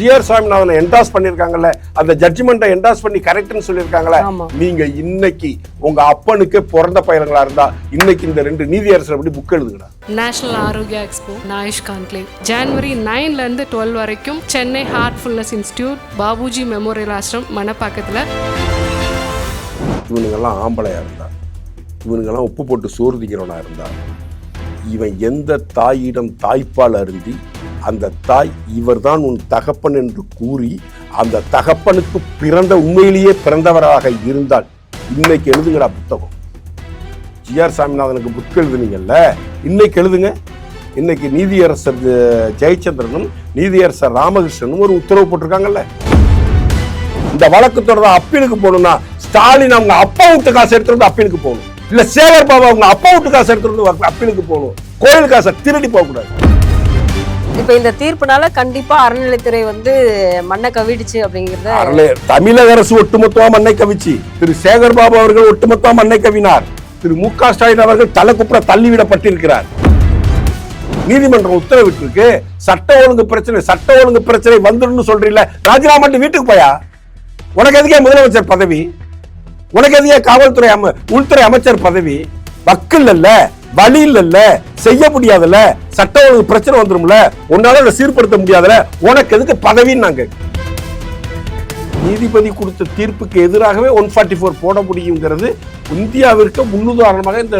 GR சாமிநாதனை என்டாஸ் பண்ணிருக்காங்கல்ல அந்த ஜட்ஜ்மெண்ட்டை என்டாஸ் பண்ணி கரெக்ட்னு சொல்லியிருக்காங்கல்ல ஆமா. நீங்க இன்னைக்கு உங்க அப்பனுக்கு பிறந்த பயிரங்களா இருந்தா இன்னைக்கு இந்த ரெண்டு நீதியரசர் அப்படி புக் எழுதுங்கடா? நேஷனல் ஆரோக்கியா எக்ஸ்போ நாயுஷ் கான்க்ளேவ் ஜான்வரி நைன்லேருந்து டுவெல் வரைக்கும் Chennai heartfulness institute Babuji memorial Ashram மணப்பாக்கத்தில். இவனுங்கெல்லாம் ஆம்பளையா இருந்தா இவனுங்கெல்லாம் உப்பு போட்டு சோறு திங்கிறவனா இருந்தா இவன் எந்த தாயிடம் தாய்ப்பால் அருந்தி அந்த தாய் இவர்தான் உன் தகப்பன் என்று கூறி அந்த தகப்பனுக்கு பிறந்த உண்மையிலேயே பிறந்தவராக இருந்தால் இன்னைக்கு எழுதுங்கடா புத்தகம். ஜிஆர் சாமிநாதனுக்கு புக் எழுதுனீங்கல்ல? இன்னைக்கு எழுதுங்க. இன்னைக்கு நீதியரசர் ஜெயச்சந்திரனும் நீதியரசர் ராமகிருஷ்ணனும் ஒரு உத்தரவு போட்டிருக்காங்கல்ல. இந்த வழக்கு தொடர்ந்து அப்பீலுக்கு போகணும்னா ஸ்டாலின் அவங்க அப்பா விட்டு காசு எடுத்துட்டு வந்து அப்பீலுக்கு போகணும். இல்ல சேவர் பாபா அவங்க அப்பா விட்டு காசு எடுத்துட்டு வந்து அப்பீலுக்கு போகணும். கோயில் காசை திருடி போகக்கூடாது. இப்ப இந்த தீர்ப்புனால கண்டிப்பா அறநிலைத்துறை வந்து மண்ணை கவிடுச்சு அப்படிங்கறத தமிழக அரசு ஒட்டுமொத்தமா மண்ணை கவிச்சு திரு சேகர் பாபு அவர்கள் ஒட்டுமொத்தமா மண்ணை கவினார். திரு மு க ஸ்டாலின் அவர்கள் தலை குப்புற தள்ளிவிடப்பட்டிருக்கிறார். நீதிமன்றம் உத்தரவிட்டிருக்கு சட்ட ஒழுங்கு பிரச்சனை சட்ட ஒழுங்கு பிரச்சனை வந்துடும் சொல்றீல்ல ராஜினாமா வீட்டுக்கு போயா? உனக்கு எதுக்கே முதலமைச்சர் பதவி? உனக்கு எதுக்கே காவல்துறை உள்துறை அமைச்சர் பதவி? வக்கல் இல்லை. வழி இல்ல செய்ய முடியாதுல்ல சட்ட ஒழுங்கு பிரச்சனை வந்துரும்ல உன்னால அதை சீர்படுத்த முடியாதுல்ல உனக்கு எதுக்கு பதவின்னு நாங்க நீதிபதி கொடுத்த தீர்ப்புக்கு எதிராகவே ஒன் ஃபார்ட்டி ஃபோர் போட முடியுங்கிறது இந்தியாவிற்கு முன்னுதாரணமாக இந்த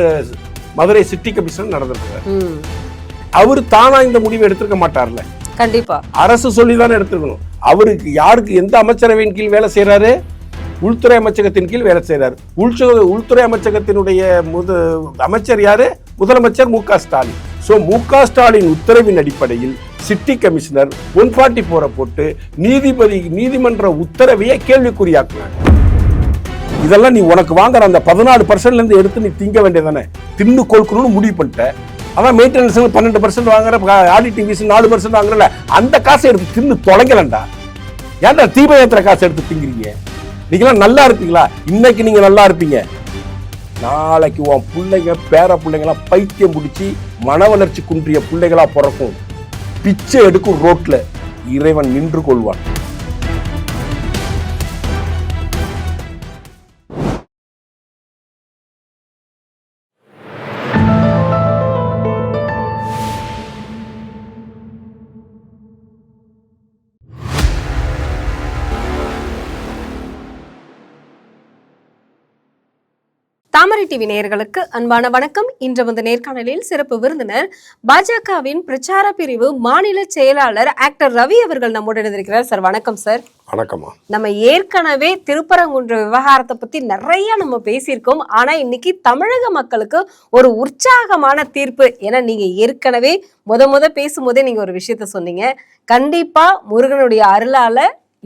மதுரை சிட்டி கமிஷன் நடந்திருக்கிறார் ம், அவர் தானா இந்த முடிவை எடுத்திருக்க மாட்டார்ல. கண்டிப்பா. அரசு சொல்லி தானே எடுத்துக்கணும் அவருக்கு யாருக்கு எந்த அமைச்சரவையின் கீழ் வேலை செய்றாரு? உள்துறை அமைச்சகத்தின் கீழ் வேலை செய்கிறார் உள்துறை உள்துறை அமைச்சகத்தினுடைய முது அமைச்சர் யாரு? முதலமைச்சர் மு க ஸ்டாலின். ஸோ மு க ஸ்டாலின் உத்தரவின் அடிப்படையில் சிட்டி கமிஷனர் ஒன் ஃபார்ட்டி ஃபோரை போட்டு நீதிபதி நீதிமன்ற உத்தரவையே கேள்விக்குறியாக்குனாங்க இதெல்லாம் நீ உனக்கு வாங்குற அந்த பதினாலு பர்சன்ட்லேருந்து எடுத்து நீ திங்க வேண்டியதானே தின்னு கொழுக்கணும்னு முடிவு பண்ணிட்ட. அதான் மெயின்டெனன்ஸ் பன்னெண்டு பர்சன்ட் வாங்குற ஆடிட்டிங் ஃபீஸ் நாலு பர்சன்ட் வாங்குறல அந்த காசை எடுத்து தின்னு தொலைங்கலண்டா ஏன்டா தீப ஏத்துற காசை எடுத்து திங்குறீங்க? நீங்களாம் நல்லா இருப்பீங்களா? இன்னைக்கு நீங்க நல்லா இருப்பீங்க. நாளைக்கு உன் பிள்ளைங்க பேர பிள்ளைங்களாம் பைத்தியம் பிடிச்சி மன வளர்ச்சி குன்றிய பிள்ளைகளா பிறக்கும். பிச்சை எடுக்கும் ரோட்ல இறைவன் நின்று கொள்வான். தாமரை டிவி நேயர்களுக்கு அன்பான வணக்கம். இன்று வந்து நேர்காணலில் சிறப்பு விருந்தினர் பாஜகவின் பிரச்சார பிரிவு மாநில செயலாளர் ஆக்டர் ரவி அவர்கள் நம்முடன் இருக்கிறார் சார் வணக்கம் சார். வணக்கம்மா. நம்ம ஏற்கனவே திருப்பரங்குன்ற விவகாரத்தை பத்தி நிறைய நம்ம பேசியிருக்கோம். ஆனா இன்னைக்கு தமிழக மக்களுக்கு ஒரு உற்சாகமான தீர்ப்பு. ஏன்னா நீங்க ஏற்கனவே முத முத பேசும்போதே நீங்க ஒரு விஷயத்த சொன்னீங்க. கண்டிப்பா முருகனுடைய அருளால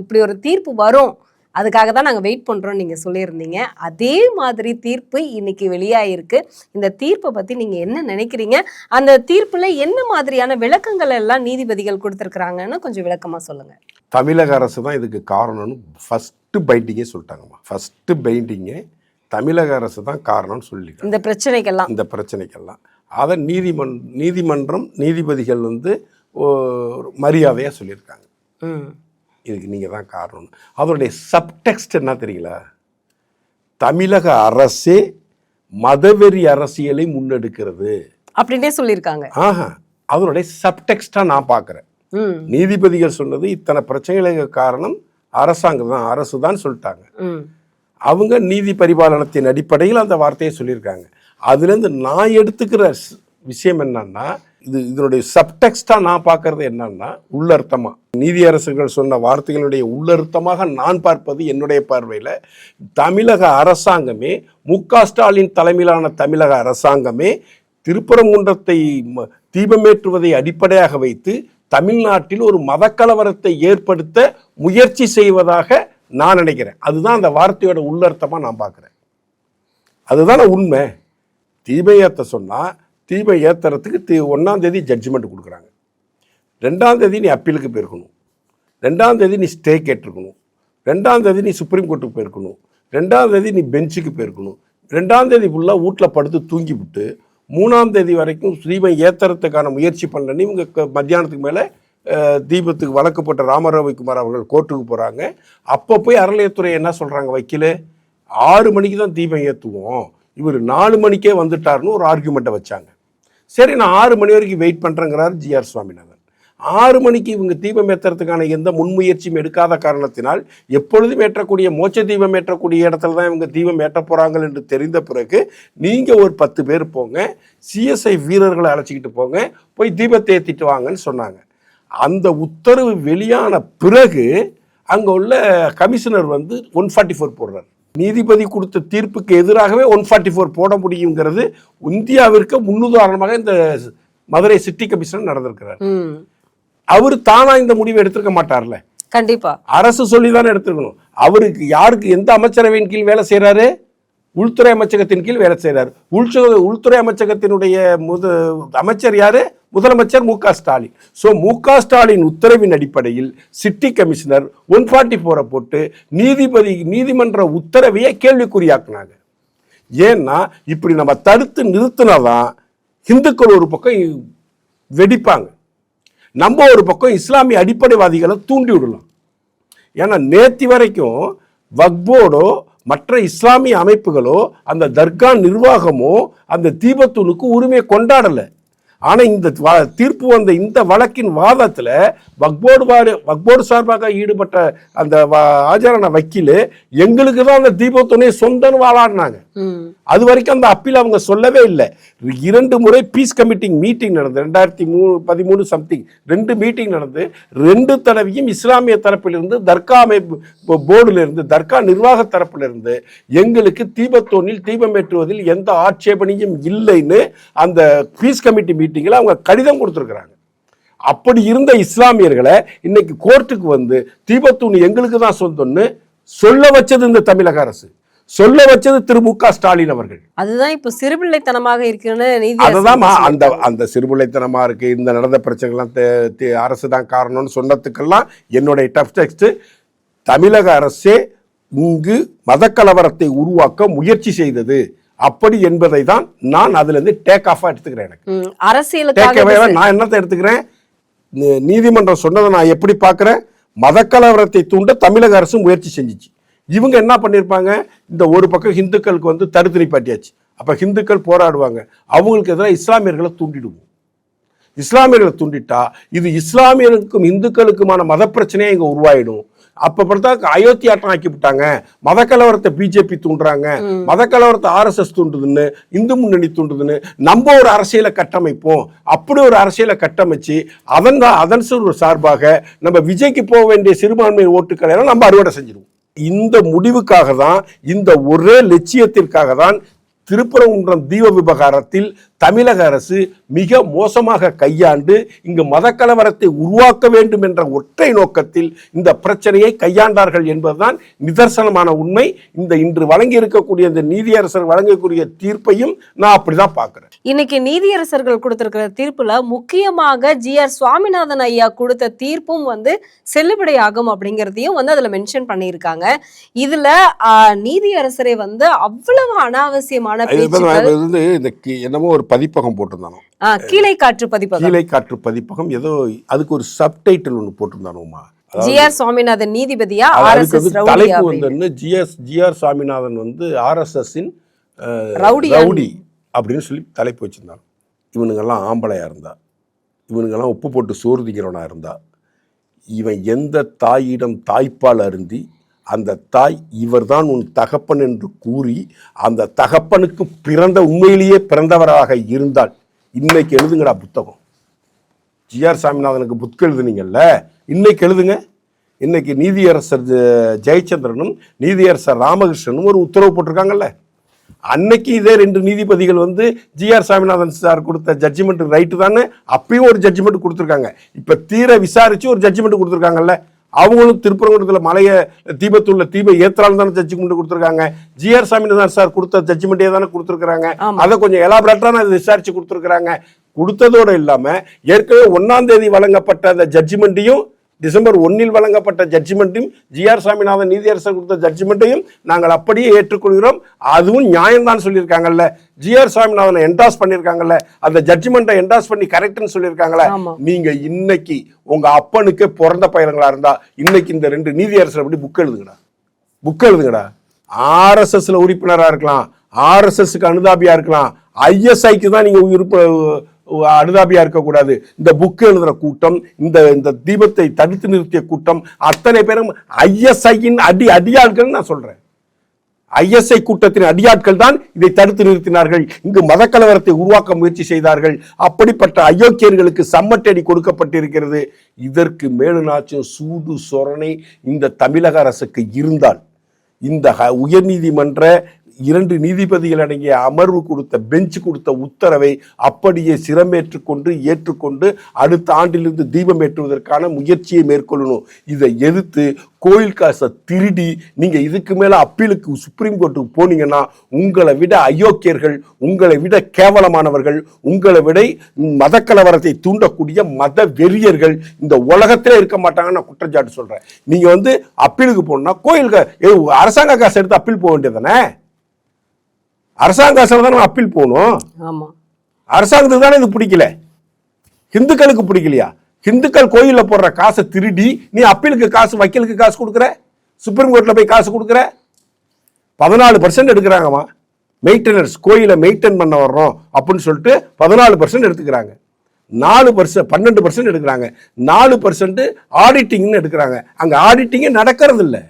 இப்படி ஒரு தீர்ப்பு வரும். அதுக்காக தான் நாங்கள் வெயிட் பண்ணுறோம் நீங்கள் சொல்லியிருந்தீங்க. அதே மாதிரி தீர்ப்பு இன்னைக்கு வெளியாயிருக்கு. இந்த தீர்ப்பை பற்றி நீங்கள் என்ன நினைக்கிறீங்க? அந்த தீர்ப்பில் என்ன மாதிரியான விளக்கங்கள் எல்லாம் நீதிபதிகள் கொடுத்துருக்குறாங்கன்னு கொஞ்சம் விளக்கமாக சொல்லுங்கள் தமிழக அரசு தான் இதுக்கு காரணம்னு ஃபஸ்ட்டு பைண்டிங்கே சொல்லிட்டாங்கம்மா. ஃபஸ்ட்டு பைண்டிங்கே தமிழக அரசு தான் காரணம்னு சொல்லிட்டாங்க இந்த பிரச்சனைக்கெல்லாம். இந்த பிரச்சனைக்கெல்லாம். அதை நீதிமன் நீதிமன்றம் நீதிபதிகள் வந்து மரியாதையாக சொல்லியிருக்காங்க. இதுக்கு நீங்கள் தான் காரணம். அதனுடைய சப்டெக்ஸ்ட் என்ன தெரியுங்களா? தமிழக அரசே மதவெறி அரசியலை முன்னெடுக்கிறது. அப்படின்னே சொல்லியிருக்காங்க. ஆஹா அதனுடைய சப்டெக்ஸ்டாக நான் பார்க்குறேன். நீதிபதிகள் சொன்னது இத்தனை பிரச்சனைகளுக்கு காரணம் அரசாங்கம் தான் அரசு தான் சொல்லிட்டாங்க. அவங்க நீதி பரிபாலனத்தின் அடிப்படையில் அந்த வார்த்தையை சொல்லியிருக்காங்க. அதுலேருந்து நான் எடுத்துக்கிற விஷயம் என்னன்னா இது இதனுடைய சப்டெக்ஸ்டாக நான் பார்க்கறது என்னன்னா உள்ளர்த்தமாக நீதியரசர்கள் சொன்ன வார்த்தைகளுடைய உள்ளர்த்தமாக நான் பார்ப்பது என்னுடைய பார்வையில் தமிழக அரசாங்கமே மு ஸ்டாலின் தலைமையிலான தமிழக அரசாங்கமே திருப்பரங்குன்றத்தை ம- தீபமேற்றுவதை அடிப்படையாக வைத்து தமிழ்நாட்டில் ஒரு மதக்கலவரத்தை ஏற்படுத்த முயற்சி செய்வதாக நான் நினைக்கிறேன். அதுதான் அந்த வார்த்தையோட உள்ளர்த்தமாக நான் பார்க்குறேன். அதுதான உண்மை. தீபயத்தை சொன்னால் தீபம் ஏற்றுறதுக்கு தீ ஒன்றாந்தேதி ஜட்ஜ்மெண்ட் கொடுக்குறாங்க. ரெண்டாந்தேதி நீ அப்பீலுக்கு போயிருக்கணும். ரெண்டாம் தேதி நீ ஸ்டே கேட்டிருக்கணும். ரெண்டாந்தேதி நீ சுப்ரீம் கோர்ட்டுக்கு போயிருக்கணும். ரெண்டாந்தேதி நீ பெஞ்சுக்கு போயிருக்கணும். ரெண்டாந்தேதி ஃபுல்லாக வீட்டில் படுத்து தூங்கி விட்டு மூணாம் தேதி வரைக்கும் ஸ்ரீபம் ஏத்துறதுக்கான முயற்சி பண்ணலன்னு இவங்க மத்தியானத்துக்கு மேலே தீபத்துக்கு வழக்கு போட்ட ராமரவிக்குமார் அவர்கள் கோர்ட்டுக்கு போகிறாங்க அப்போ போய் அறநிலையத்துறை என்ன சொல்கிறாங்க வக்கீல்? ஆறு மணிக்கு தான் தீபம் ஏற்றுவோம் இவர் நாலு மணிக்கே வந்துட்டாருன்னு ஒரு ஆர்குமெண்ட்டை வச்சாங்க. சரி நான் ஆறு மணி வரைக்கும் வெயிட் பண்ணுறேங்கிறார் ஜிஆர் சுவாமிநாதன். ஆறு மணிக்கு இவங்க தீபம் ஏற்றுறதுக்கான எந்த முன்முயற்சியும் எடுக்காத காரணத்தினால் எப்பொழுதும் ஏற்றக்கூடிய மோட்ச தீபம் ஏற்றக்கூடிய இடத்துல தான் இவங்க தீபம் ஏற்ற போகிறாங்க என்று தெரிந்த பிறகு நீங்கள் ஒரு பத்து பேர் போங்க சிஎஸ்ஐ வீரர்களை அழைச்சிக்கிட்டு போங்க போய் தீபத்தை ஏற்றிட்டு வாங்கன்னு சொன்னாங்க. அந்த உத்தரவு வெளியான பிறகு அங்கே உள்ள கமிஷனர் வந்து ஒன் ஃபார்ட்டி ஃபோர் போடுறார். நீதிபதி கொடுத்த தீர்ப்புக்கு எதிராகவே ஒன் ஃபார்ட்டி ஃபோர் போட முடியுங்கிறது இந்தியாவிற்கு முன்னுதாரணமாக இந்த மதுரை சிட்டி கமிஷனர் நடந்திருக்கிறார். அவர் தானா இந்த முடிவை எடுத்திருக்க மாட்டார்ல. கண்டிப்பா. அரசு சொல்லி தானே எடுத்துக்கணும் அவருக்கு யாருக்கு எந்த அமைச்சரவையின் கீழ் வேலை செய்கிறாரு உள்துறை அமைச்சகத்தின் கீழ் வேலை செய்கிறார் உள்சு உள்துறை அமைச்சகத்தினுடைய முத அமைச்சர் யாரு? முதலமைச்சர் மு க ஸ்டாலின். ஸோ மு க ஸ்டாலின் உத்தரவின் அடிப்படையில் சிட்டி கமிஷனர் ஒன் ஃபார்ட்டி ஃபோரை போட்டு நீதிபதி நீதிமன்ற உத்தரவையே கேள்விக்குறியாக்குனாங்க. ஏன்னா இப்படி நம்ம தடுத்து நிறுத்தினாதான் இந்துக்கள் ஒரு பக்கம் வெடிப்பாங்க. நம்ம ஒரு பக்கம் இஸ்லாமிய அடிப்படைவாதிகளை தூண்டி விடலாம். ஏன்னா நேத்தி வரைக்கும் வக்போர்டோ மற்ற இஸ்லாமிய அமைப்புகளோ அந்த தர்கா நிர்வாகமோ அந்த தீபத்தூனுக்கு உரிமையை கொண்டாடலை. ஆனால் இந்த தீர்ப்பு வந்த இந்த வழக்கின் வாதத்தில் வக்போர்டு வாரு வக்போர்டு சார்பாக ஈடுபட்ட அந்த ஆஜரான வக்கீல் எங்களுக்கு தான் அந்த தீபத்துணை சொந்தன்னு வாழாடினாங்க அது வரைக்கும் அந்த அப்பீல் அவங்க சொல்லவே இல்லை. இரண்டு முறை பீஸ் கமிட்டி மீட்டிங் நடந்து ரெண்டாயிரத்தி மூணு பதிமூணு சம்திங் ரெண்டு மீட்டிங் நடந்து ரெண்டு தடவையும் இஸ்லாமிய தரப்பிலிருந்து தர்கா அமைப்பு போர்டிலிருந்து தர்கா நிர்வாக தரப்பிலிருந்து எங்களுக்கு தீபத்தோனில் தீபம் ஏற்றுவதில் எந்த ஆட்சேபனையும் இல்லைன்னு அந்த பீஸ் கமிட்டி மீட்டிங்கில் அவங்க கடிதம் கொடுத்துருக்குறாங்க. அப்படி இருந்த இஸ்லாமியர்களை இன்னைக்கு கோர்ட்டுக்கு வந்து தீபத்தூண் எங்களுக்கு தான் சொந்தம்னு சொல்ல வச்சது இந்த தமிழக அரசு. சொல்ல வச்சது திரு மு க ஸ்டாலின் அவர்கள். அதுதான் இப்போ சிறுபிள்ளைத்தனமாக இருக்குன்னு அதுதான் அந்த அந்த சிறுபிள்ளைத்தனமா இருக்கு இந்த நடந்த பிரச்சனைகள்லாம் அரசு தான் காரணம்னு சொன்னதுக்கெல்லாம் என்னுடைய டஃப் டெக்ஸ்ட் தமிழக அரசே இங்கு மதக்கலவரத்தை உருவாக்க முயற்சி செய்தது. அப்படி என்பதை தான் நான் அதுல இருந்து டேக் ஆஃபா எடுத்துக்கிறேன் எனக்கு. அவே நான் என்னத்தை எடுத்துக்கிறேன்? நீதிமன்றம் சொன்னதை நான் எப்படி பார்க்குறேன்? மதக்கலவரத்தை தூண்ட தமிழக அரசு முயற்சி செஞ்சுச்சு. இவங்க என்ன பண்ணியிருப்பாங்க? இந்த ஒரு பக்கம் ஹிந்துக்களுக்கு வந்து தடுத்து நிப்பாட்டியாச்சு அப்போ ஹிந்துக்கள் போராடுவாங்க. அவங்களுக்கு எதிராக இஸ்லாமியர்களை தூண்டிடுவோம். இஸ்லாமியர்களை தூண்டிட்டா இது இஸ்லாமியருக்கும் இந்துக்களுக்குமான மத பிரச்சனையே இங்கே உருவாயிடும். அப்போ பார்த்தா அயோத்தி ஆட்டம் ஆக்கி விட்டாங்க மத கலவரத்தை பிஜேபி தூண்டுறாங்க. மத கலவரத்தை ஆர்எஸ்எஸ் தூண்டுதுன்னு இந்து முன்னணி தூண்டுதுன்னு நம்ம ஒரு அரசியலை கட்டமைப்போம். அப்படி ஒரு அரசியலை கட்டமைச்சு அதன் அதன் ஒரு சார்பாக நம்ம விஜய்க்கு போக வேண்டிய சிறுபான்மை ஓட்டுக்களை எல்லாம் நம்ம அறுவடை செஞ்சிருவோம். இந்த முடிவுக்காக தான் இந்த ஒரே லட்சியத்திற்காக தான் திருப்பரங்குன்றம் தீப விவகாரத்தில் தமிழக அரசு மிக மோசமாக கையாண்டு இங்கு மதக்கலவரத்தை உருவாக்க வேண்டும் என்ற ஒற்றை நோக்கத்தில் இந்த பிரச்சனையை கையாண்டார்கள் என்பதுதான் நிதர்சனமான உண்மை. இந்த இன்று வழங்கி இருக்கக்கூடிய இந்த நீதியரசர் வழங்கக்கூடிய தீர்ப்பையும் நான் அப்படிதான் பார்க்கிறேன். இன்னைக்கு நீதியரசர்கள் கொடுத்திருக்கிற தீர்ப்புல முக்கியமாக ஜி ஆர் சுவாமிநாதன் ஐயா கொடுத்த தீர்ப்பும் வந்து செல்லுபடியாகும் அப்படிங்கிறதையும் வந்து அதுல மென்ஷன் பண்ணியிருக்காங்க. இதுல நீதியரசரை வந்து அவ்வளவு அனாவசியமான என்னமோ ஒரு பதிப்பகம் போட்டிருந்தானோ? கீழே காற்று பதிப்பகம். கீழே காற்று பதிப்பகம் ஏதோ அதுக்கு ஒரு சப்டைட்டில் ஒன்று போட்டிருந்தானோமா? ஜி ஆர் சுவாமிநாதன் நீதிபதியா வந்து தலைப்பு வந்து ஜிஎஸ் ஜிஆர் சாமிநாதன் வந்து ஆர்எஸ்எஸ்ஸின் ரவுடியா? ரவுடி அப்படின்னு சொல்லி தலைப்பு வச்சிருந்தாங்க இவனுங்கெல்லாம் ஆம்பளையா இருந்தா இவனுங்கெல்லாம் உப்பு போட்டு சோறு திங்கிறவனா இருந்தா இவன் எந்த தாயிடம் தாய்ப்பால் அருந்தி அந்த தாய் இவர்தான் உன் தகப்பன் என்று கூறி அந்த தகப்பனுக்கு பிறந்த உண்மையிலேயே பிறந்தவராக இருந்தால் இன்னைக்கு எழுதுங்கடா புத்தகம். ஜிஆர் சாமிநாதனுக்கு புக் எழுதுனீங்கல்ல? இன்னைக்கு எழுதுங்க. இன்னைக்கு நீதியரசர் ஜெ- ஜெயச்சந்திரனும் நீதியரசர் ராமகிருஷ்ணனும் ஒரு உத்தரவு போட்டிருக்காங்கல்ல. அன்னைக்கு இதே ரெண்டு நீதிபதிகள் வந்து ஜிஆர் சாமிநாதன் சார் கொடுத்த ஜட்ஜ்மெண்ட் ரைட்டு தானே? அப்பயும் ஒரு ஜட்ஜ்மெண்ட் கொடுத்துருக்காங்க. இப்போ தீர விசாரிச்சு ஒரு ஜட்ஜ்மெண்ட் கொடுத்துருக்காங்கல்ல. அவங்களும் திருப்பரங்குன்றத்தில் மலையை தீபத்துள்ள தீப ஏத்தலால் தானே ஜட்ஜ்மெண்ட் கொடுத்துருக்காங்க. ஜிஆர் சாமிநாதன் சார் கொடுத்த ஜட்ஜ்மெண்ட்டே தானே கொடுத்துருக்காங்க. அதை கொஞ்சம் எலாபரேட்டான விசாரிச்சு கொடுத்துருக்காங்க கொடுத்ததோடு இல்லாம ஏற்கனவே ஒன்னாம் தேதி வழங்கப்பட்ட அந்த ஜட்ஜ்மெண்ட்டையும் டிசம்பர் ஒன்னில் வழங்கப்பட்ட ஜட்ஜ்மெண்ட்டையும் ஜிஆர் சாமிநாதன் நீதியரசர் கொடுத்த ஜட்ஜ்மெண்ட்டையும் நாங்கள் அப்படியே ஏற்றுக்கொள்கிறோம். அதுவும் நியாயம்தான் சொல்லியிருக்காங்கல்ல. ஜிஆர் சாமிநாதனை என்டாஸ் பண்ணியிருக்காங்கல்ல. அந்த ஜட்ஜ்மெண்ட்டை என்டாஸ் பண்ணி கரெக்ட்னு சொல்லியிருக்காங்கல்ல ஆமா. நீங்க இன்னைக்கு உங்க அப்பனுக்கு பிறந்த பையன்களா இருந்தா இன்னைக்கு இந்த ரெண்டு நீதியரசர் அப்படி புக் எழுதுங்கடா. புக் எழுதுங்கடா. ஆர்எஸ்எஸ்ல உறுப்பினரா இருக்கலாம். ஆர்எஸ்எஸ்க்கு அனுதாபியா இருக்கலாம். ஐஎஸ்ஐக்கு தான் நீங்க உறுப்பு அனுதாபியா இருக்கக்கூடாது. இந்த புக் எழுதுற கூட்டம் இந்த இந்த தீபத்தை தடுத்து நிறுத்திய கூட்டம் அத்தனை பேரும் ஐஎஸ்ஐயின் அடி அடியாட்கள் நான் சொல்றேன். ஐஎஸ்ஐ கூட்டத்தின் அடியாட்கள் தான் இதை தடுத்து நிறுத்தினார்கள். இங்கு மதக்கலவரத்தை உருவாக்க முயற்சி செய்தார்கள். அப்படிப்பட்ட அயோக்கியர்களுக்கு சம்மட்டடி கொடுக்கப்பட்டிருக்கிறது. இதற்கு மேலுநாச்சும் சூடு சொரணை இந்த தமிழக அரசுக்கு இருந்தால் இந்த உயர்நீதிமன்ற இரண்டு நீதிபதிகள் அடங்கிய அமர்வு கொடுத்த பெஞ்ச் கொடுத்த உத்தரவை அப்படியே சிரமேற்றுக் கொண்டு ஏற்றுக்கொண்டு அடுத்த ஆண்டிலிருந்து தீபம் ஏற்றுவதற்கான முயற்சியை மேற்கொள்ளணும். இதை எதிர்த்து கோயில் காசை திருடி நீங்கள் இதுக்கு மேலே அப்பீலுக்கு சுப்ரீம் கோர்ட்டுக்கு போனீங்கன்னா உங்களை விட அயோக்கியர்கள் உங்களை விட கேவலமானவர்கள் உங்களை விட மதக்கலவரத்தை தூண்டக்கூடிய மத வெறியர்கள் இந்த உலகத்திலே இருக்க மாட்டாங்கன்னு நான் குற்றச்சாட்டு சொல்கிறேன் நீங்கள் வந்து அப்பீலுக்கு போகணுன்னா கோயில் கா- அரசாங்க காசு எடுத்து அப்பீல் போக வேண்டியதானே அரசாங்க காசுல தான் அப்பீல் போகணும். ஆமா. அரசாங்கத்துக்கு தானே இது பிடிக்கல. ஹிந்துக்களுக்கு பிடிக்கலையா? ஹிந்துக்கள் கோயில்ல போடுற காசை திருடி நீ அப்பீலுக்கு காசு வக்கீலுக்கு காசு கொடுக்குற? சுப்ரீம் கோர்ட்ல போய் காசு கொடுக்குற? பதினாலு பர்சன்ட் எடுக்கிறாங்கம்மா. மெயின்டெனன்ஸ் கோயிலை மெயின்டைன் பண்ண வர்றோம் அப்படின்னு சொல்லிட்டு பதினாலு பர்சன்ட் எடுத்துக்கிறாங்க. நாலு பர்சன்ட் பன்னெண்டு பர்சன்ட் எடுக்கிறாங்க. நாலு பர்சன்ட் ஆடிட்டிங்னு எடுக்கிறாங்க. அங்கே ஆடிட்டிங்கே நடக்கிறது இல்லை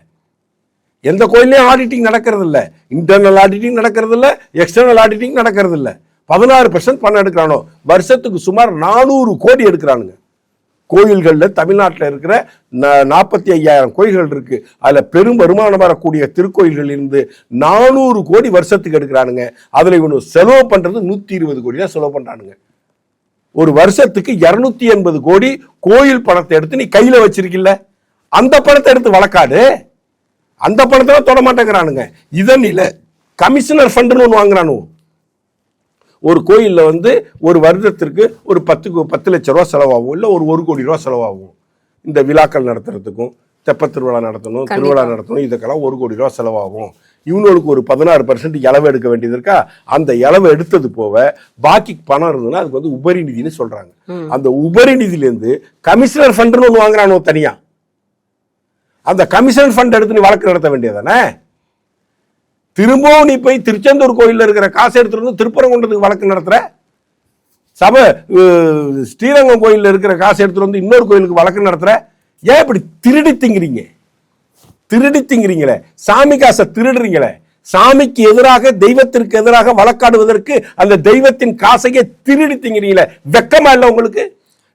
எந்த கோயிலையும் ஆடிட்டிங் நடக்கிறது இல்லை இன்டர்னல் ஆடிட்டிங் நடக்கிறது இல்லை எக்ஸ்டர்னல் ஆடிட்டிங் நடக்கிறது இல்லை பதினாறு பர்சன்ட் பணம் எடுக்கிறானோ? வருஷத்துக்கு சுமார் நானூறு கோடி எடுக்கிறானுங்க. கோயில்களில் தமிழ்நாட்டில் இருக்கிற நாற்பத்தி ஐயாயிரம் கோயில்கள் இருக்கு. அதில் பெரும் வருமானம் வரக்கூடிய திருக்கோயில்கள் இருந்து நானூறு கோடி வருஷத்துக்கு எடுக்கிறானுங்க. அதில் இவனு செலவு பண்ணுறது நூற்றி இருபது கோடி தான் செலவு பண்ணுறானுங்க ஒரு வருஷத்துக்கு இரநூத்தி எண்பது கோடி கோயில் பணத்தை எடுத்து நீ கையில் வச்சிருக்கில்ல. அந்த பணத்தை எடுத்து வழக்காடு அந்த பணத்தை தொட மாட்டேங்கிறானுங்க. இதன் இல்ல கமிஷனர் ஃபண்டுன்னு ஒன்று வாங்குறானு ஒரு கோயிலில் வந்து ஒரு வருடத்திற்கு ஒரு பத்து கோ- பத்து லட்ச ரூபா செலவாகும். இல்லை ஒரு ஒரு கோடி ரூபா செலவாகும். இந்த விழாக்கள் நடத்துறதுக்கும் தெப்பத் திருவிழா நடத்தணும் திருவிழா நடத்தணும் இதுக்கெல்லாம் ஒரு கோடி ரூபா செலவாகும். இவனுக்கு ஒரு பதினாறு பர்சன்ட் இளவு எடுக்க வேண்டியது இருக்கா? அந்த இளவு எடுத்தது போக பாக்கி பணம் இருந்ததுன்னா அதுக்கு வந்து உபரி நிதின்னு சொல்றாங்க அந்த உபரி நிதியிலேருந்து கமிஷனர் ஃபண்டுன்னு ஒன்று வாங்குறானோ தனியா? அந்த கமிஷன் ஃபண்ட் எடுத்து நீ வழக்கு நடத்த வேண்டியதானே திரும்பவும் நீ போய் திருச்செந்தூர் கோயிலில் இருக்கிற காசு எடுத்துட்டு வந்து திருப்பரங்குன்றத்துக்கு வழக்கு நடத்துகிற சபை ஸ்ரீரங்கம் கோயிலில் இருக்கிற காசு எடுத்துட்டு வந்து இன்னொரு கோயிலுக்கு வழக்கு நடத்துகிற ஏன் இப்படி திருடி திங்கிறீங்க திருடி திங்கிறீங்களே சாமி காசை திருடுறீங்களே. சாமிக்கு எதிராக தெய்வத்திற்கு எதிராக வழக்காடுவதற்கு அந்த தெய்வத்தின் காசையே திருடி திங்கிறீங்களே வெக்கமா இல்லை உங்களுக்கு?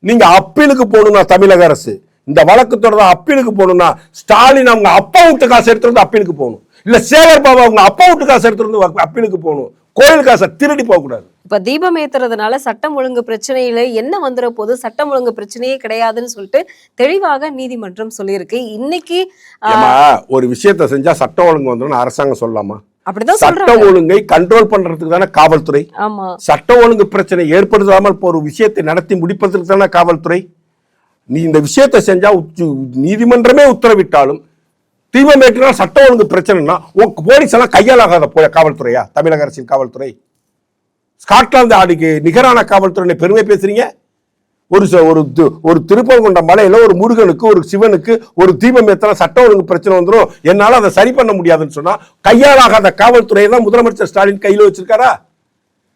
நீங்க அப்பீலுக்கு போகணும்னா தமிழக அரசு. இந்த வழக்கு தொடர்ந்து அப்பீலுக்கு போகணும்னா ஸ்டாலின் அவங்க அப்பா விட்டு காசு எடுத்துட்டு வந்து அப்பீலுக்கு போகணும். இல்ல சேகர் பாபு அவங்க அப்பா விட்டு காசு எடுத்துட்டு வந்து அப்பீலுக்கு போகணும். கோயில் காசை திருடி போக கூடாது. இப்ப தீபம் ஏத்துறதுனால சட்டம் ஒழுங்கு பிரச்சனையில என்ன வந்துற போது சட்டம் ஒழுங்கு பிரச்சனையே கிடையாதுன்னு சொல்லிட்டு தெளிவாக நீதிமன்றம் சொல்லியிருக்கு. இன்னைக்கு ஒரு விஷயத்தை செஞ்சா சட்டம் ஒழுங்கு வந்துடும் அரசாங்கம் சொல்லலாமா? அப்படிதான் சட்ட சொல்றாங்க ஒழுங்கை கண்ட்ரோல் பண்றதுக்கு தானே காவல்துறை. ஆமா. சட்ட ஒழுங்கு பிரச்சனை ஏற்படுத்தாமல் ஒரு விஷயத்தை நடத்தி முடிப்பதற்கு தானே காவல்துறை? நீ இந்த விஷயத்தை செஞ்சா உச்ச- நீதிமன்றமே உத்தரவிட்டாலும் தீபம் சட்டம் ஒழுங்கு பிரச்சனைனா உன் போலீஸ் எல்லாம் கையாலாகாத போய காவல்துறையா? தமிழக அரசின் காவல்துறை. ஸ்காட்லாந்து ஆடிக்கு நிகரான காவல்துறை பெருமை பேசுறீங்க? ஒரு ச- ஒரு தி- ஒரு திருப்பரங்குன்ற மலையில ஒரு முருகனுக்கு ஒரு சிவனுக்கு ஒரு தீபம் ஏத்தனா சட்ட ஒழுங்கு பிரச்சனை வந்துடும் என்னால அதை சரி பண்ண முடியாதுன்னு சொன்னா கையாலாகாத காவல்துறையை தான் முதலமைச்சர் ஸ்டாலின் கையில வச்சிருக்காரா?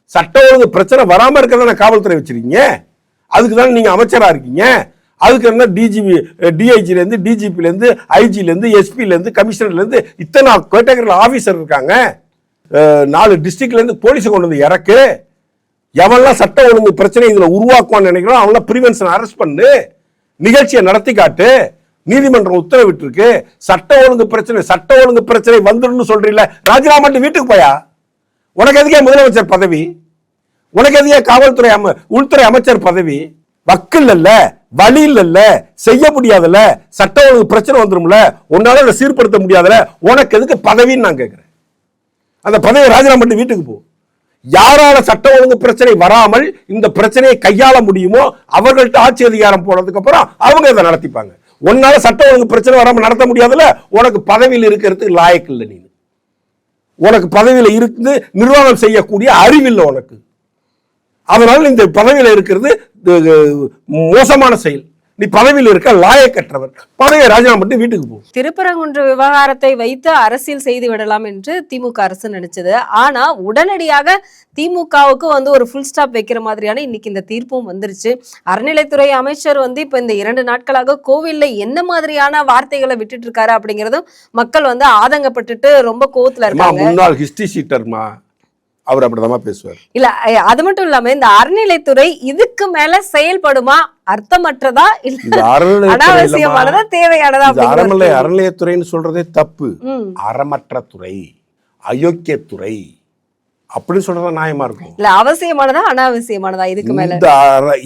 சட்ட ஒழுங்கு பிரச்சனை வராம இருக்கிறதான காவல்துறை வச்சிருக்கீங்க? அதுக்கு தானே நீங்க அமைச்சரா இருக்கீங்க? அதுக்கு என்ன டிஜிபி டிஐஜிலேருந்து டிஜிபிலேருந்து ஐஜிலேருந்து எஸ்பிலேருந்து கமிஷனர்லேருந்து இத்தனை கேட்டகரியில் ஆஃபீஸர் இருக்காங்க. நாலு டிஸ்ட்ரிக்ட்லேருந்து போலீஸை கொண்டு வந்து இறக்கு. எவன்லாம் சட்ட ஒழுங்கு பிரச்சனை இதில் உருவாக்குவான்னு நினைக்கிறோம் அவன்லாம் ப்ரிவென்ஷன் அரெஸ்ட் பண்ணு. நிகழ்ச்சியை நடத்தி காட்டு. நீதிமன்றம் உத்தரவிட்டிருக்கு. சட்ட ஒழுங்கு பிரச்சனை சட்ட ஒழுங்கு பிரச்சனை வந்துடும்னு சொல்றீல்ல. ராஜினாமா வீட்டுக்கு போயா? உனக்கு எதுக்கே முதலமைச்சர் பதவி? உனக்கு எதுக்கே காவல்துறை அம உள்துறை அமைச்சர் பதவி? வக்கில் இல்லை. வழி இல்லைல்ல செய்ய முடியாதுல்ல சட்ட ஒழுங்கு பிரச்சனை வந்துடும்ல உன்னால அதை சீர்படுத்த முடியாதுல்ல உனக்கு எதுக்கு பதவின்னு நான் கேட்குறேன். அந்த பதவியை ராஜினாமா பண்ணி வீட்டுக்கு போ. யாரால சட்ட ஒழுங்கு பிரச்சனை வராமல் இந்த பிரச்சனையை கையாள முடியுமோ அவர்கள்ட்ட ஆட்சி அதிகாரம் போனதுக்கு அப்புறம் அவங்க இதை நடத்திப்பாங்க. உன்னால சட்ட ஒழுங்கு பிரச்சனை வராமல் நடத்த முடியாதுல்ல உனக்கு பதவியில் இருக்கிறதுக்கு லாயக்கு இல்லை நீ உனக்கு பதவியில் இருந்து நிர்வாகம் செய்யக்கூடிய அறிவில்லை உனக்கு. அதனால இந்த பதவியில இருக்கிறது மோசமான செயல். நீ பதவியில் இருக்க லாயக்கற்றவர் பதவியை ராஜினாமா பண்ணிட்டு வீட்டுக்கு போ. திருப்பரங்குன்ற விவகாரத்தை வைத்து அரசியல் செய்து விடலாம் என்று திமுக அரசு நினைச்சது. ஆனா உடனடியாக திமுகவுக்கு வந்து ஒரு ஃபுல் ஸ்டாப் வைக்கிற மாதிரியான இன்னைக்கு இந்த தீர்ப்பும் வந்துருச்சு. அறநிலைத்துறை அமைச்சர் வந்து இப்ப இந்த இரண்டு நாட்களாக கோவில்ல என்ன மாதிரியான வார்த்தைகளை விட்டுட்டு இருக்காரு அப்படிங்கறதும் மக்கள் வந்து ஆதங்கப்பட்டுட்டு ரொம்ப கோவத்துல இருக்காங்க. முன்னாள் ஹிஸ்டரி சீட்டர்மா அவர் அப்படிதான் பேசுவார். இல்ல அது மட்டும் இல்லாம இந்த அறநிலைத்துறை இதுக்கு மேல செயல்படுமா? அர்த்தமற்றதா? இல்ல. அனாவசியமானதா தேவையானதா அறநிலை அறநிலையத்துறைன்னு சொல்றதே தப்பு. அறமற்ற துறை அயோக்கியத்துறை அப்படின்னு சொல்றதா நியாயமா இருக்கும். இல்ல அவசியமானதா அனாவசியமானதா இதுக்கு மேல?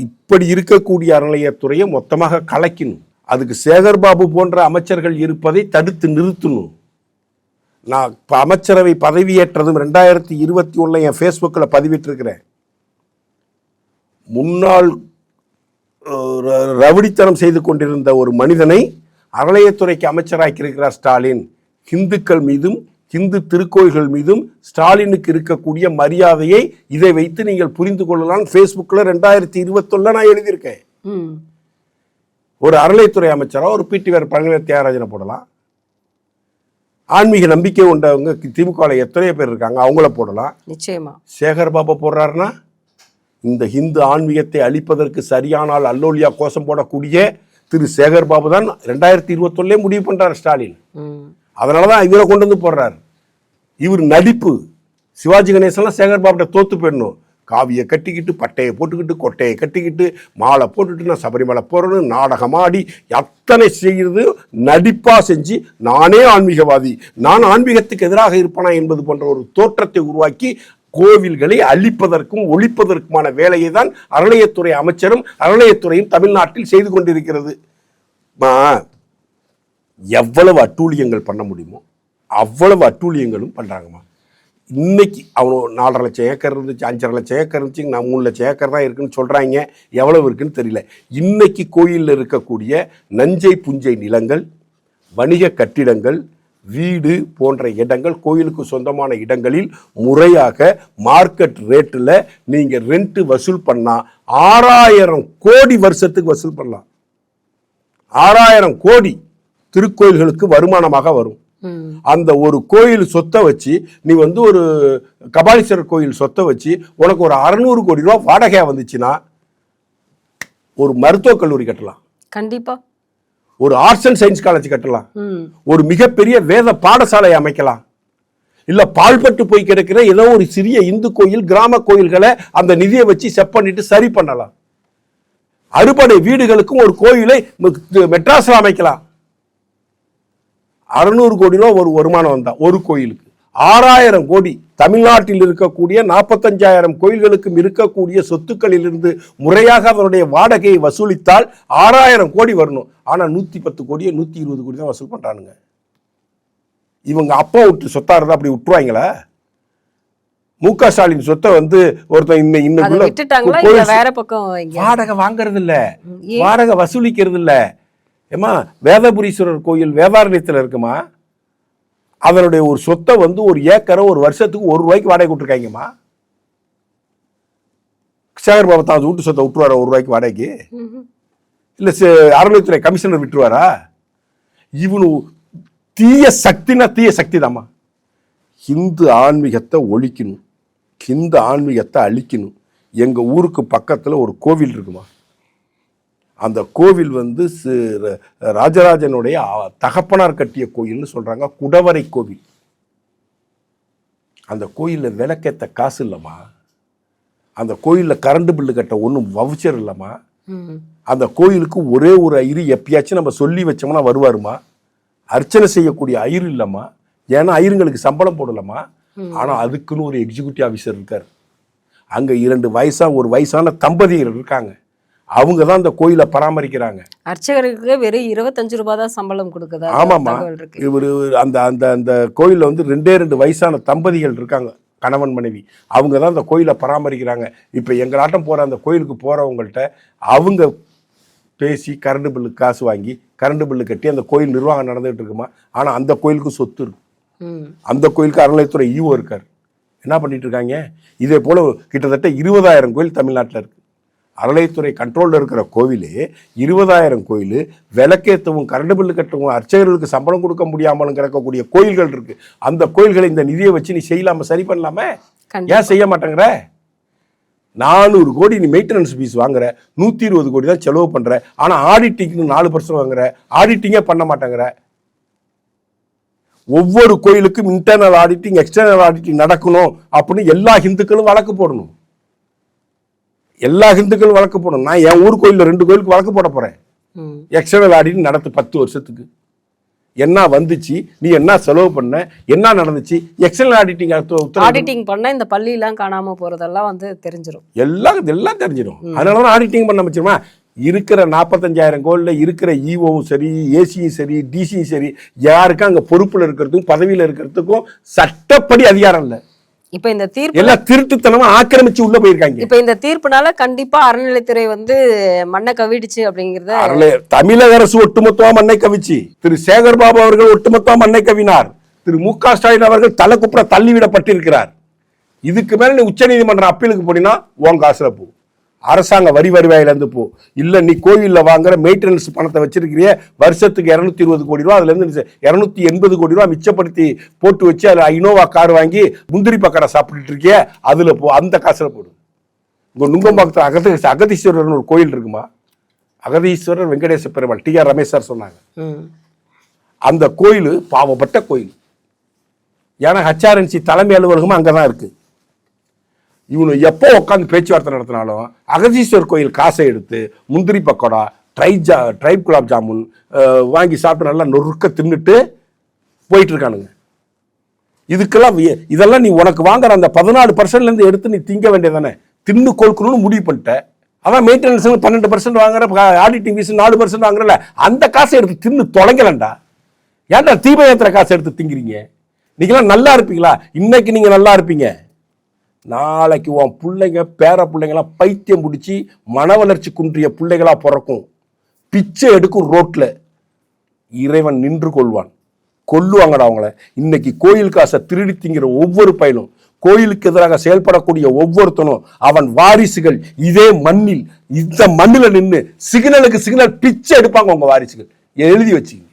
இப்படி இருக்கக்கூடிய அறநிலையத்துறையை மொத்தமாக கலைக்கணும். அதுக்கு சேகர் பாபு போன்ற அமைச்சர்கள் இருப்பதை தடுத்து நிறுத்தணும். நான் இப்ப அமைச்சரவை பதவியேற்றதும் ரெண்டாயிரத்தி இருபத்தி ஒண்ணுல என் ஃபேஸ்புக்கில் பதிவிட்டிருக்கிறேன். முன்னாள் ரவுடித்தனம் செய்து கொண்டிருந்த ஒரு மனிதனை அறநிலையத்துறைக்கு அமைச்சராக்கி இருக்கிறார் ஸ்டாலின். இந்துக்கள் மீதும் இந்து திருக்கோயில்கள் மீதும் ஸ்டாலினுக்கு இருக்கக்கூடிய மரியாதையை இதை வைத்து நீங்கள் புரிந்து கொள்ளலாம். ஃபேஸ்புக்கில் ரெண்டாயிரத்தி இருபத்தொன்னுல நான் எழுதியிருக்கேன். ஒரு அறநிலைத்துறை அமைச்சரா ஒரு பிடி வேறு பழனிவேல் தியாகராஜனை போடலாம். ஆன்மீக நம்பிக்கை கொண்டவங்க திமுகவில் எத்தனையோ பேர் இருக்காங்க அவங்கள போடலாம். நிச்சயமா. சேகர் பாபா போடுறாருன்னா இந்த ஹிந்து ஆன்மீகத்தை அழிப்பதற்கு சரியானால் அல்லோலியா கோஷம் போடக்கூடிய திரு சேகர் பாபு தான் ரெண்டாயிரத்தி இருபத்தொன்னுலேயே முடிவு பண்றாரு ஸ்டாலின். அதனால தான் இவரை கொண்டு வந்து போடுறாரு. இவர் நடிப்பு. சிவாஜி கணேசன்லாம் சேகர் பாபுட்ட தோத்து போயிடணும். காவியை கட்டிக்கிட்டு பட்டையை போட்டுக்கிட்டு கொட்டையை கட்டிக்கிட்டு மாலை போட்டுட்டு நான் சபரிமலை போகிறேன்னு நாடகமாடி அத்தனை செய்கிறது நடிப்பாக செஞ்சு நானே ஆன்மீகவாதி. நான் ஆன்மீகத்துக்கு எதிராக இருப்பனா என்பது போன்ற ஒரு தோற்றத்தை உருவாக்கி கோவில்களை அழிப்பதற்கும் ஒழிப்பதற்குமான வேலையை தான் அறநிலையத்துறை அமைச்சரும் அறநிலையத்துறையும் தமிழ்நாட்டில் செய்து கொண்டிருக்கிறது. மா, எவ்வளவு அட்டூழியங்கள் பண்ண முடியுமோ அவ்வளவு அட்டூழியங்களும் பண்ணுறாங்கம்மா இன்னைக்கு அவனோ நாலரை லட்சம் ஏக்கர் இருந்துச்சு அஞ்சரை லட்சம் ஏக்கர் இருந்துச்சு நான் மூணு லட்சம் ஏக்கர் தான் இருக்குன்னு சொல்கிறாங்க எவ்வளவு இருக்குன்னு தெரியல. இன்னைக்கு கோயிலில் இருக்கக்கூடிய நஞ்சை புஞ்சை நிலங்கள் வணிக கட்டிடங்கள் வீடு போன்ற இடங்கள் கோயிலுக்கு சொந்தமான இடங்களில் முறையாக மார்க்கெட் ரேட்டில் நீங்கள் ரெண்ட்டு வசூல் பண்ணால் ஆறாயிரம் கோடி வருஷத்துக்கு வசூல் பண்ணலாம். ஆறாயிரம் கோடி திருக்கோயில்களுக்கு வருமானமாக வரும். அந்த ஒரு கோயில் சொத்தை வச்சு நீ வந்து ஒரு கபாலீஸ்வரர் கோயில் சொத்தை வச்சு உனக்கு ஒரு அறநூறு கோடி ரூபா வாடகையா வந்துச்சுன்னா ஒரு மருத்துவக் கல்லூரி கட்டலாம். கண்டிப்பா. ஒரு ஆர்ட்ஸ் அண்ட் சயின்ஸ் காலேஜ் கட்டலாம். ஒரு மிகப்பெரிய வேத பாடசாலை அமைக்கலாம். இல்ல பால்பட்டு போய் கிடக்கிற ஏதோ ஒரு சிறிய இந்து கோயில் கிராம கோயில்களை அந்த நிதியை வச்சு செப் பண்ணிட்டு சரி பண்ணலாம். அறுபடை வீடுகளுக்கும் ஒரு கோயிலை மெட்ராஸ்ல அமைக்கலாம். அறுநூறு கோடி ரூபா ஒரு வருமானம் வந்தா ஒரு கோயிலுக்கு. ஆறாயிரம் கோடி. தமிழ்நாட்டில் இருக்கக்கூடிய நாற்பத்தஞ்சாயிரம் கோயில்களுக்கும் இருக்கக்கூடிய சொத்துக்களிலிருந்து முறையாக அதனுடைய வாடகையை வசூலித்தால் ஆறாயிரம் கோடி வரணும். ஆனா நூத்தி பத்து கோடியை நூத்தி இருபது கோடி தான் வசூல் பண்றானுங்க. இவங்க அப்பா விட்டு சொத்தா இருந்தா அப்படி விட்டுருவாங்களா? மு க ஸ்டாலின் சொத்தை வந்து ஒருத்தன் இன்ன எங்க வாடகை வாங்குறது இல்ல? வாடகை வசூலிக்கிறது இல்ல ஏமா வேதபுரீஸ்வரர் கோயில் வேதாரண்யத்தில் இருக்குமா? அதனுடைய ஒரு சொத்தை வந்து ஒரு ஏக்கரை ஒரு வருஷத்துக்கு ஒரு ரூபாய்க்கு வாடகை விட்டுருக்காங்கம்மா சேகர் பாபா தான் வீட்டு சொத்தை விட்டுருவாரா ஒரு ரூபாய்க்கு வாடகைக்கு. இல்ல அறநிலையத்துறை கமிஷனர் விட்டுருவாரா? இவனு தீய சக்தினா தீய சக்தி தாம்மா. ஹிந்து ஆன்மீகத்தை ஒழிக்கணும். ஹிந்து ஆன்மீகத்தை அழிக்கணும். எங்க ஊருக்கு பக்கத்துல ஒரு கோவில் இருக்குமா? அந்த கோவில் வந்து ராஜராஜனுடைய தகப்பனார் கட்டிய கோயில்னு சொல்றாங்க குடவரை கோவில். அந்த கோயில்ல விளக்கேத்த காசு இல்லைம்மா. அந்த கோயில்ல கரண்ட் பில்லு கட்ட ஒன்றும் வவுச்சர் இல்லைம்மா. அந்த கோயிலுக்கு ஒரே ஒரு ஐயரு எப்பயாச்சும் நம்ம சொல்லி வச்சோம்னா வருவாருமா. அர்ச்சனை செய்யக்கூடிய ஐயர் இல்லைம்மா. ஏன்னா ஐயருங்களுக்கு சம்பளம் போடலம்மா. ஆனா அதுக்குன்னு ஒரு எக்ஸிக்யூட்டிவ் ஆஃபீஸர் இருக்கார். அங்க இரண்டு வயசா ஒரு வயசான தம்பதியர் இருக்காங்க. அவங்க தான் அந்த கோயிலை பராமரிக்கிறாங்க. அர்ச்சகருக்கு வெறும் இருபத்தஞ்சு ரூபாய் தான் சம்பளம் கொடுக்குதா? ஆமாம்மா. இவர் அந்த அந்த அந்த கோயிலில் வந்து ரெண்டே ரெண்டு வயசான தம்பதிகள் இருக்காங்க கணவன் மனைவி. அவங்க தான் அந்த கோயிலை பராமரிக்கிறாங்க. இப்போ எங்களாட்டம் போகிற அந்த கோயிலுக்கு போகிறவங்கள்ட்ட அவங்க பேசி கரண்ட் பில்லுக்கு காசு வாங்கி கரண்ட் பில்லு கட்டி அந்த கோயில் நிர்வாகம் நடந்துகிட்டு இருக்குமா? ஆனால் அந்த கோயிலுக்கு சொத்து அந்த கோயிலுக்கு அறநிலையத்துறை ஈவோ இருக்கார். என்ன பண்ணிட்டு இருக்காங்க? இதே போல கிட்டத்தட்ட இருபதாயிரம் கோயில் தமிழ்நாட்டில் இருக்கு. அறநிலையத்துறை கண்ட்ரோலில் இருக்கிற கோவிலே இருபதாயிரம் கோயில் விளக்கேற்றவும் கரண்ட் பில்லு கட்டவும் அர்ச்சகர்களுக்கு சம்பளம் கொடுக்க முடியாமலும் கிடக்கக்கூடிய கோயில்கள் இருக்கு. அந்த கோயில்களை இந்த நிதியை வச்சு நீ செய்யலாம சரி பண்ணலாமே. ஏன் செய்ய மாட்டேங்கிற? நானூறு கோடி நீ மெயின்டெனன்ஸ் ஃபீஸ் வாங்குற நூற்றி இருபது கோடி தான் செலவு பண்ற ஆனால் ஆடிட்டிங்னு நாலு பர்சன்ட் வாங்குற ஆடிட்டிங்கே பண்ண மாட்டேங்கிற. ஒவ்வொரு கோயிலுக்கும் இன்டர்னல் ஆடிட்டிங் எக்ஸ்டர்னல் ஆடிட்டிங் நடக்கணும் அப்படின்னு எல்லா ஹிந்துக்களும் வழக்கு போடணும். எல்லா ஹிந்துக்களும் வழக்கு போடணும். நான் என் ஊர் கோயிலில் ரெண்டு கோயிலுக்கு வழக்கு போட போறேன். ம். எக்ஸ்டர்னல் ஆடிட் நடத்து பத்து வருஷத்துக்கு. என்ன வந்துச்சு? நீ என்ன செலவு பண்ண? என்ன நடந்துச்சு? எக்ஸ்டர்னல் ஆடிட்டிங் உத்தரவு ஆடிட்டிங் பண்ணா இந்த பள்ளியெல்லாம் காணாம போறதெல்லாம் வந்து தெரிஞ்சிரும். எல்லாம் எல்லாம் தெரிஞ்சிடும் அதனால தான் ஆடிட்டிங் பண்ண வச்சிருமா? இருக்கிற நாற்பத்தஞ்சாயிரம் கோல்ல இருக்கிற ஈஓவும் சரி ஏசியும் சரி டிசியும் சரி யாருக்கும் அங்கே பொறுப்பில் இருக்கிறதுக்கும் பதவியில் இருக்கிறதுக்கும் சட்டப்படி அதிகாரம் இல்லை. இப்ப இந்த தீர்ப்பு எல்லாம் திருட்டுத்தனமா ஆக்கிரமிச்சு உள்ள போயிருக்காங்க. இப்ப இந்த தீர்ப்புனால கண்டிப்பா அறநிலைத்துறை வந்து மண்ணை கவிடுச்சு அப்படிங்கறத தமிழக அரசு ஒட்டுமொத்தமா மண்ணை கவிச்சு திரு சேகர் பாபு அவர்கள் ஒட்டுமொத்தமா மண்ணை கவினார். திரு மு க ஸ்டாலின் அவர்கள் தலை குப்புற தள்ளிவிடப்பட்டிருக்கிறார் இதுக்கு மேல நீ உச்சநீதிமன்றம் அப்பீலுக்கு போனீங்கன்னா உன் காசுல போ. அரசாங்க வரி வருவாயில இருந்து போ. இல்ல நீ கோவில்ல வாங்குற மெயின்டெனன்ஸ் பணத்தை வச்சிருக்கிறிய வருஷத்துக்கு இருநூத்தி இருபது கோடி ரூபா அதுல இருந்து இருநூத்தி எண்பது கோடி ரூபா மிச்சப்படுத்தி போட்டு வச்சு அதுல இனோவா கார் வாங்கி முந்திரி பக்கடை சாப்பிட்டுட்டு இருக்கிய அதுல போ அந்த காசுல போடு. உங்க நுங்கம்பாக்கத்தில் அகதி அகதீஸ்வரர்னு ஒரு கோயில் இருக்குமா? Agatheeswarar Venkatesa Perumal T R Ramesh sir சொன்னாங்க. அந்த கோயில் பாவப்பட்ட கோயில். ஏன்னா ஹச்ஆர்என்சி தலைமை அலுவலகமும் அங்கே தான் இருக்கு. இவனு எப்போ உட்காந்து பேச்சுவார்த்தை நடத்தினாலும் அகதீஸ்வர் கோயில் காசை எடுத்து முந்திரி பக்கோடா ட்ரை ஜா ட்ரைப் குலாப் ஜாமுன் வாங்கி சாப்பிட்டு நல்லா நொறுக்க தின்னுட்டு போயிட்டு இருக்கானுங்க இதுக்கெல்லாம் இதெல்லாம் நீ உனக்கு வாங்குற அந்த பதினாலு பர்சன்ட்லேருந்து எடுத்து நீ திங்க வேண்டியதானே தின்னு கொடுக்கணும்னு முடிவு பண்ணிட்ட. அதான் மெயின்டெனன்ஸ் பன்னெண்டு பர்சன்ட் வாங்குற ஆடிட்டிங் ஃபீஸ் நாலு பர்சன்ட் வாங்குறல அந்த காசை எடுத்து தின்னு தொலைங்கலண்டா ஏன்டா தீபயத்திர காசை எடுத்து திங்கிறீங்க? நீங்களாம் நல்லா இருப்பீங்களா? இன்னைக்கு நீங்கள் நல்லா இருப்பீங்க. நாளைக்கு உன் பிள்ளைங்க பேர பிள்ளைங்களாம் பைத்தியம் பிடிச்சி மன வளர்ச்சி குன்றிய பிள்ளைகளாக பிறக்கும். பிச்சை எடுக்கும் ரோட்டில் இறைவன் நின்று கொள்வான். கொல்லுவாங்கடா அவங்கள. இன்னைக்கு கோயில் காசை திருடி திங்கிற ஒவ்வொரு பயனும் கோயிலுக்கு எதிராக செயல்படக்கூடிய ஒவ்வொருத்தனும் அவன் வாரிசுகள். இதே மண்ணில் இந்த மண்ணில் நின்று சிக்னலுக்கு சிக்னல் பிச்சை எடுப்பாங்க உங்க வாரிசுகள். எழுதி வச்சுங்க